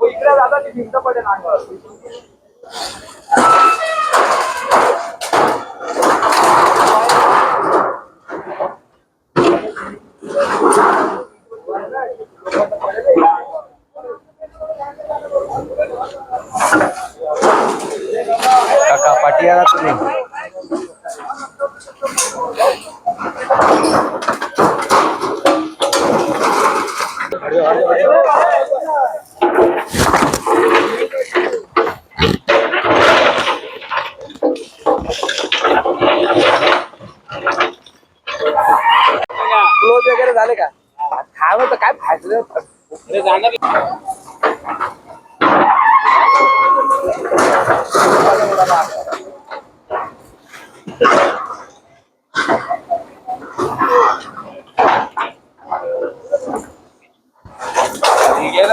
इकडे जाता ती भिंत पडेल काका पाठी आला तुम्ही. क्लोज वगैरे झाले का? काय तर काय फायदा?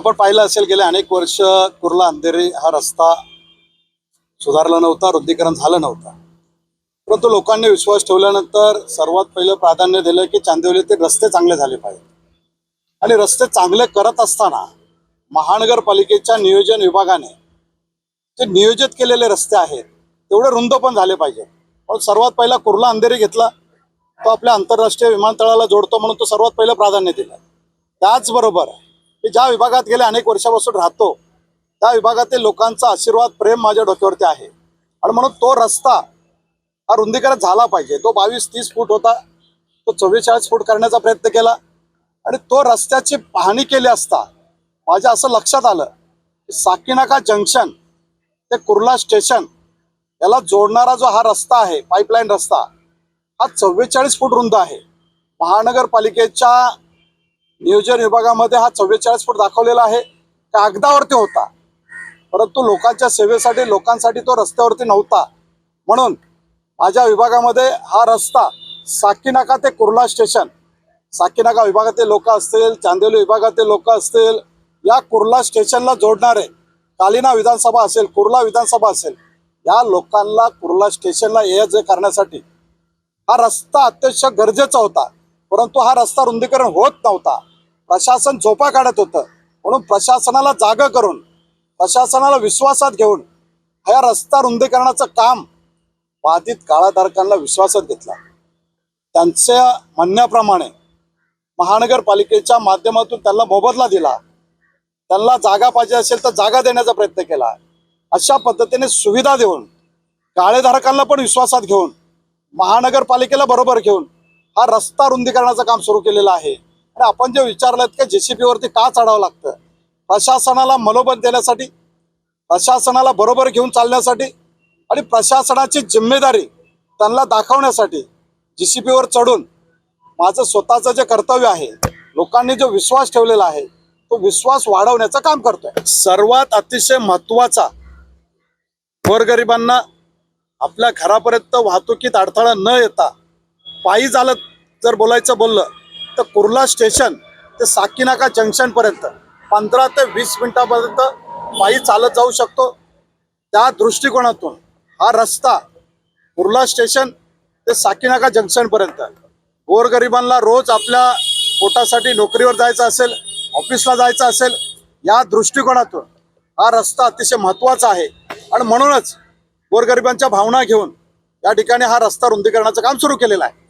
आपण पाहिलं असेल गेले अनेक वर्ष कुर्ला अंधेरी हा रस्ता सुधारला नव्हता रुद्धीकरण झालं नव्हतं. परंतु लोकांनी विश्वास ठेवल्यानंतर सर्वात पहिलं प्राधान्य दिलं की चांदिवलीतील रस्ते चांगले झाले पाहिजे. आणि रस्ते चांगले करत असताना महानगरपालिकेच्या नियोजन विभागाने जे नियोजित केलेले रस्ते आहेत तेवढे रुंद पण झाले पाहिजे पण सर्वात पहिला कुर्ला अंधेरी घेतला तो आपल्या आंतरराष्ट्रीय विमानतळाला जोडतो म्हणून तो सर्वात पहिलं प्राधान्य दिलं. त्याचबरोबर मी ज्या विभागात गेल्या अनेक वर्षापासून राहतो त्या विभागातील लोकांचा आशीर्वाद प्रेम माझ्या डोक्यावरती आहे. आणि म्हणून तो रस्ता हा रुंदीकरण झाला पाहिजे. तो बावीस तीस फूट होता तो चव्वेचाळीस फूट करण्याचा प्रयत्न केला आणि तो रस्त्याची पाहणी केली असता माझ्या असं लक्षात आलं की साकीनाका जंक्शन ते कुर्ला स्टेशन याला जोडणारा जो हा रस्ता आहे पाईपलाईन रस्ता हा चव्वेचाळीस फूट रुंद आहे. महानगरपालिकेच्या नियोजन विभागामध्ये हा चव्वेचाळीस फूट दाखवलेला आहे. कागदावरती होता. परंतु लोकांच्या सेवेसाठी लोकांसाठी तो रस्त्यावरती नव्हता. म्हणून माझ्या विभागामध्ये हा रस्ता साकीनाका ते कुर्ला स्टेशन साकीनाका विभागातील लोक असतील चांदिवली विभागातील लोक असतील या कुर्ला स्टेशनला जोडणारे कालिना विधानसभा असेल कुर्ला विधानसभा असेल या लोकांना कुर्ला स्टेशनला ये जे करण्यासाठी हा रस्ता अत्यंत गरजेचा होता. परंतु हा रस्ता रुंदीकरण होत नव्हता. प्रशासन झोपा काढत होतं. म्हणून प्रशासनाला जाग करून प्रशासनाला विश्वासात घेऊन हा रस्ता रुंदीकरणाचं काम बाधित काळाधारकांना विश्वासात घेतला. त्यांच्या म्हणण्याप्रमाणे महानगरपालिकेच्या माध्यमातून त्यांना मोबदला दिला. त्यांना जागा पाहिजे असेल तर जागा देण्याचा प्रयत्न केला. अशा पद्धतीने सुविधा देऊन काळेधारकांना पण विश्वासात घेऊन महानगरपालिकेला बरोबर घेऊन हा रस्ता रुंदीकरणाचं काम सुरू केलेलं आहे. आणि आपण जे विचारलं की जेसीबी वरती का चढावं लागतं? प्रशासनाला मनोबल देण्यासाठी प्रशासनाला बरोबर घेऊन चालण्यासाठी आणि प्रशासनाची जिम्मेदारी त्यांना दाखवण्यासाठी JCB वर चढून माझं स्वतःचं जे कर्तव्य आहे लोकांनी जो विश्वास ठेवलेला आहे तो विश्वास वाढवण्याचं काम करतोय. सर्वात अतिशय महत्त्वाचा गोरगरिबांना आपल्या घरापर्यंत वाहतुकीत अडथळा न येता पायी झालं जर बोलायचं बोललं तर कुर्ला स्टेशन ते साकीनाका जंक्शनपर्यंत पंधरा ते वीस मिनिटापर्यंत पायी चालत जाऊ शकतो. त्या दृष्टिकोनातून हा रस्ता कुर्ला स्टेशन ते साकीनाका जंक्शनपर्यंत गोरगरिबांना रोज आपल्या पोटासाठी नोकरीवर जायचं असेल ऑफिसला जायचं असेल या दृष्टिकोनातून हा रस्ता अतिशय महत्त्वाचा आहे. आणि म्हणूनच गोरगरिबांच्या भावना घेऊन या ठिकाणी हा रस्ता रुंदीकरणाचं काम सुरू केलेलं आहे.